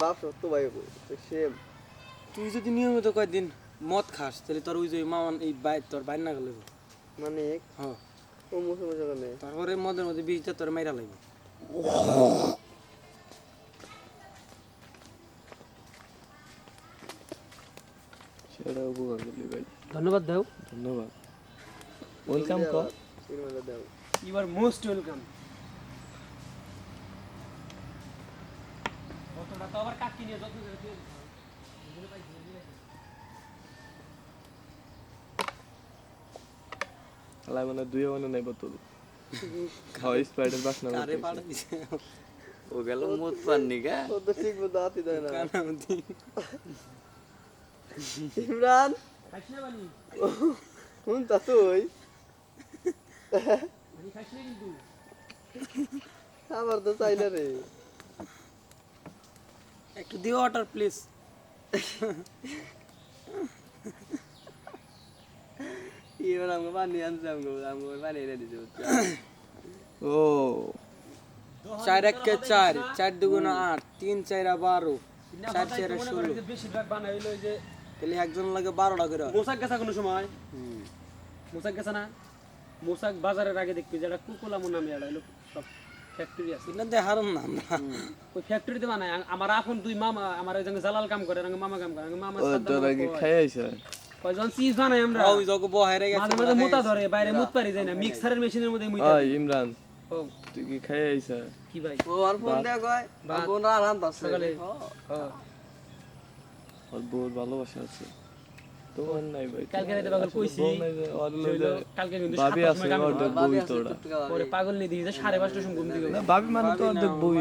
বাপ সত্য ভাই সেম তুই যদি নিয়মিত কয়েকদিন মদ খাস তাহলে তোর ওই যে মামান এই বাই তোর বাইর না গেলে মানে? হ্যাঁ। ও মুসে মুসে করে তারপরে মদের মধ্যে বীজটা তোর মাইরা লাগবে সেটা উপকার করলি ভাই। ধন্যবাদ দাও। ধন্যবাদ। ওয়েলকাম কর। আর মোস্ট ওয়েলকাম কতটা তো আবার কাকি নিয়ে যত আলাই মানে দুই মানে নাই বোতল। খাওয়াই স্প্রাইটের বাসনা আরে পাড়া দিছে? ও গেল মুত পাননি গা? ও তো ঠিক মতো হাতি দেয় না। কানা মধ্যে ইমরান! খাইছ না বানি? শুন তা তুই খাইছ না কিন্তু। আমার তো চাইলে রে। একটু দিও ওয়াটার প্লিজ এবার আমাকে বানিয়ে আনছে আমাকে আমাকে বানিয়ে এনে দিতে হচ্ছে ও। চার একে চার চার দুগুণা আট তিন চাইরা বারো চার চাইরা ষোলো। বেশিরভাগ যে তাহলে একজন লাগে বারোটা করে। মোসাক গেছা কোনো সময়? মোসাক গেছা না? মোসাক বাজারের আগে দেখবি যেটা কুকুলামো নামে এটা হইল সব ফ্যাক্টরি আছে। এটা দেখারম না ওই ফ্যাক্টরিতে বানায়। আমার আপন দুই মামা আমার ওই যে জালাল কাম করে আমার মামা কাম করে আমার মামা তোর খাই আইছে কয় যখন চিজ বানাই আমরা? ওই যখন বহাইরে গেছে মাঝে মাঝে মোতা ধরে বাইরে মুত পারি যায় না মিক্সারের মেশিনের মধ্যে মুইতা ওই ইমরান ও। তুই কি খাই আইছে কি ভাই? ও আর ফোন দেয়া কয় বোন আর আনতে আসছে সকালে। ও, ওর বহুত ভালোবাসা আছে। কালকে রাতে পাগল কইছি বউ নাই যে, ওর যে লগে হইল কালকে কিন্তু ভাবি আছে সময় কাম ওর করে। বই তোরা পরে পাগল নিয়ে দিয়েছে সাড়ে পাঁচটার সময় ঘুম থেকে ভাবি মানে তো অর্ধেক বই।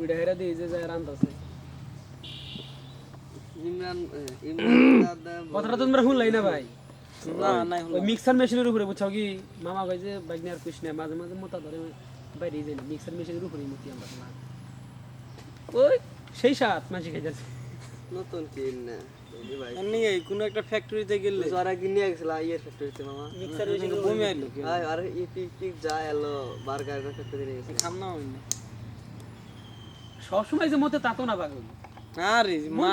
উইটা হেরা দিয়ে যে যায় রান্তাছে ইমরান ইমরান কথাটা তোমরা শুনলাই না ভাই? না নাই ওই মিক্সার মেশিনের উপরে বুঝছ কি? মামা কই যে বাইক আর কুছ না মাঝে মাঝে মোতা ধরে বাইরে যাই না। মিক্সার মেশিনের উপরে মুতি আমরা না ওই সেই সাত মাসি খাই যাচ্ছে নতুন কিন। না এমনি এই কোনো একটা ফ্যাক্টরিতে গেলে। তো আর একদিন নিয়ে গেছিল ইয়ের ফ্যাক্টরিতে মামা মিক্সার মেশিন বমি আইলো। কি আর আর ই পিক পিক যায় এলো বার্গার ফ্যাক্টরি নিয়ে গেছিল খাম না হইনি সব সময় যে মতে তাতো না পাগল আরে মা